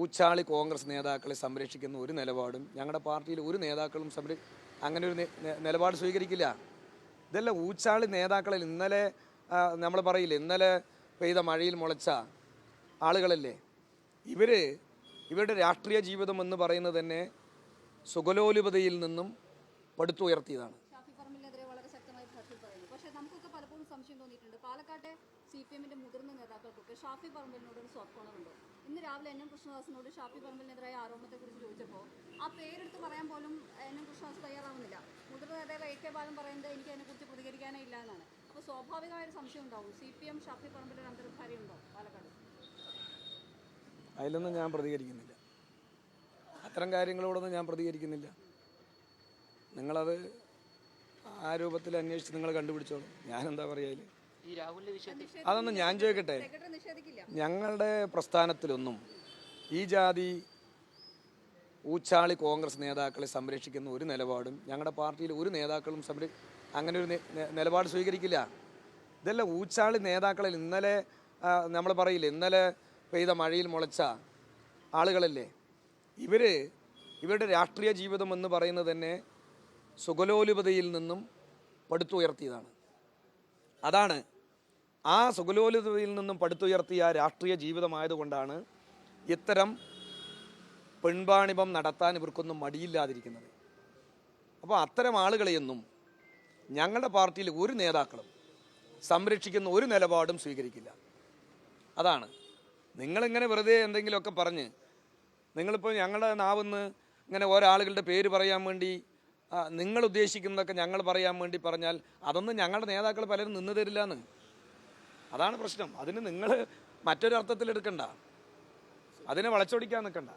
ഊച്ചാളി കോൺഗ്രസ് നേതാക്കളെ സംരക്ഷിക്കുന്ന ഒരു നിലപാടും ഞങ്ങളുടെ പാർട്ടിയിൽ ഒരു നേതാക്കളും സംര അങ്ങനെ ഒരു നിലപാട് സ്വീകരിക്കില്ല. ഇതെല്ലാം ഊച്ചാളി നേതാക്കളിൽ ഇന്നലെ നമ്മൾ പറയില്ല ഇന്നലെ പെയ്ത മഴയിൽ മുളച്ച ആളുകളല്ലേ? ഇവർ ഇവരുടെ രാഷ്ട്രീയ ജീവിതം എന്ന് പറയുന്നത് തന്നെ സുഗലോലുപതയിൽ നിന്നും പടുത്തുയർത്തിയതാണ്. പാലക്കാട്ടെ സി പി എമ്മിന്റെ മുതിർന്ന നേതാക്കൾക്കൊക്കെ ഷാഫി പറമ്പിലിനോട് ഒരു സോഫ്റ്റ് കോണറുണ്ടോ ഇന്ന് രാവിലെ എൻ എം കൃഷ്ണദാസിനോട് ഷാഫി പറമ്പിലിനെതിരായ ആരോപണത്തെക്കുറിച്ച് ചോദിച്ചപ്പോൾ ആ പേരെടുത്ത് പറയാൻ പോലും എൻ എം കൃഷ്ണദാസ് തയ്യാറാവുന്നില്ല. മുതിർന്ന നേതാവ് എ കെ ബാലൻ പറയുന്നത് എനിക്ക് അതിനെക്കുറിച്ച് പ്രതികരിക്കാനേ ഇല്ല എന്നാണ്. അപ്പോൾ സ്വാഭാവികമായ ഒരു സംശയം ഉണ്ടാവും. C P M Shafi Parambil ഒരു അന്തർധാര ഉണ്ടോ പാലക്കാട്? അതിലൊന്നും ഞാൻ പ്രതികരിക്കുന്നില്ല. അത്തരം കാര്യങ്ങളോടൊന്നും ഞാൻ പ്രതികരിക്കുന്നില്ല. നിങ്ങളത് ആ രൂപത്തിൽ അന്വേഷിച്ച് നിങ്ങൾ കണ്ടുപിടിച്ചോളൂ. ഞാനെന്താ പറയുക ഈ രാഹുലിന്റെ വിഷയത്തിൽ അതൊന്നും ഞാൻ ചോദിക്കട്ടെ. ഞങ്ങളുടെ പ്രസ്ഥാനത്തിലൊന്നും ഈ ജാതി ഊച്ചാളി കോൺഗ്രസ് നേതാക്കളെ സംരക്ഷിക്കുന്ന ഒരു നിലപാടും ഞങ്ങളുടെ പാർട്ടിയിൽ ഒരു നേതാക്കളും സംര അങ്ങനെ ഒരു നിലപാട് സ്വീകരിക്കില്ല. ഇതെല്ലാം ഊച്ചാളി നേതാക്കളിൽ ഇന്നലെ നമ്മൾ പറയില്ല ഇന്നലെ പെയ്ത മഴയിൽ മുളച്ച ആളുകളല്ലേ? ഇവർ ഇവരുടെ രാഷ്ട്രീയ ജീവിതം എന്ന് പറയുന്നത് തന്നെ സുഗലോലുപതയിൽ നിന്നും പടുത്തുയർത്തിയതാണ്. അതാണ് ആ സുഗലോലിതയിൽ നിന്നും പടുത്തുയർത്തിയ രാഷ്ട്രീയ ജീവിതമായതുകൊണ്ടാണ് ഇത്തരം പെൺവാണിഭം നടത്താൻ ഇവർക്കൊന്നും മടിയില്ലാതിരിക്കുന്നത്. അപ്പോൾ അത്തരം ആളുകളെയൊന്നും ഞങ്ങളുടെ പാർട്ടിയിൽ ഒരു നേതാക്കളും സംരക്ഷിക്കുന്ന ഒരു നിലപാടും സ്വീകരിക്കില്ല. അതാണ്. നിങ്ങളിങ്ങനെ വെറുതെ എന്തെങ്കിലുമൊക്കെ പറഞ്ഞ് നിങ്ങളിപ്പോൾ ഞങ്ങളുടെ നാവിന്ന് ഇങ്ങനെ ഒരാളുകളുടെ പേര് പറയാൻ വേണ്ടി നിങ്ങൾ ഉദ്ദേശിക്കുന്നതൊക്കെ ഞങ്ങൾ പറയാൻ വേണ്ടി പറഞ്ഞാൽ അതൊന്നും ഞങ്ങളുടെ നേതാക്കൾ പലരും നിന്ന് തരില്ല എന്ന് അതാണ് പ്രശ്നം. അതിന് നിങ്ങൾ മറ്റൊരു അർത്ഥത്തിൽ എടുക്കണ്ട. അതിനെ വളച്ചൊടിക്കാൻ നിൽക്കണ്ട.